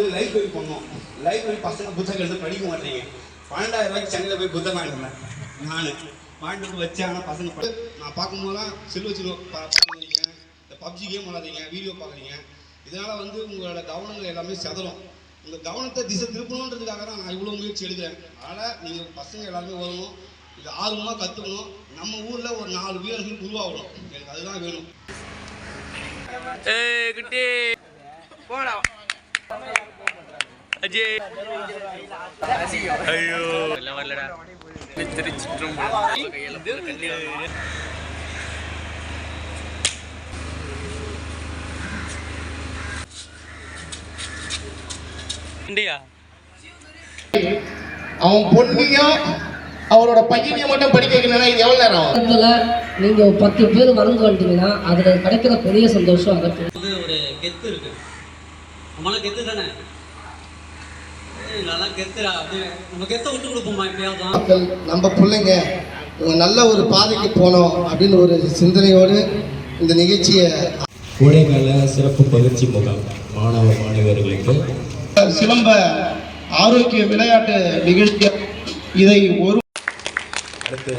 வந்து லைப்ரரி பண்ணோம் லைப்ரரி பசங்க புத்தகம் எடுத்து படிக்க மாட்டேங்க. பன்னெண்டாயிரம் ரூபாய்க்கு சென்னையில் போய் புத்தகம் வாங்கிட்டு நான். வாங்கிட்டு வந்து வச்சேன் ஆனால் பசங்க படி- நான் பார்க்கும்போதெல்லாம் செல்வ செல்வ பார்க்குறீங்க இந்த பப்ஜி கேம் விளாடுறீங்க வீடியோ பார்க்குறீங்க. இதனால் வந்து உங்களோட கவனங்கள் எல்லாமே செதறும். உங்கள் கவனத்தை திசை திருப்பணுன்றதுக்காக தான் நான் இவ்வளோ முயற்சி எடுக்கிறேன். அதனால் நீங்கள் பசங்க எல்லாருமே வரணும் இது ஆர்வமாக கற்றுக்கணும் நம்ம ஊரில் ஒரு நாலு வீரர்கள் உருவாகணும். எனக்கு அதுதான் வேணும். குட்டி. போடா. அஜய் ஐயோ. எல்லாம் வரலடா திருச்சிட்டும் இண்டியா அவன் பொண்ணையும் அவரோட பையனையும் மட்டும் படிக்க வைக்கணும்னா இது எவ்வளவு நேரம் நீங்க பத்து பேர் வளர்ந்து வந்துட்டீங்கன்னா அதுல கிடைக்கிற பெரிய சந்தோஷம் அதை வந்து ஒரு கெத்து இருக்கு. கெத்து தானே? நம்ம பிள்ளைங்க இவங்க நல்ல ஒரு பாதைக்கு போனோம் அப்படின்னு ஒரு சிந்தனையோடு இந்த நிகழ்ச்சியை கோடைக்கால சிறப்பு பயிற்சி முகாம் மாணவ மாணவியர்களுக்கு சிலம்ப ஆரோக்கிய விளையாட்டு நிகழ்ச்சி இதை ஒரு அடுத்து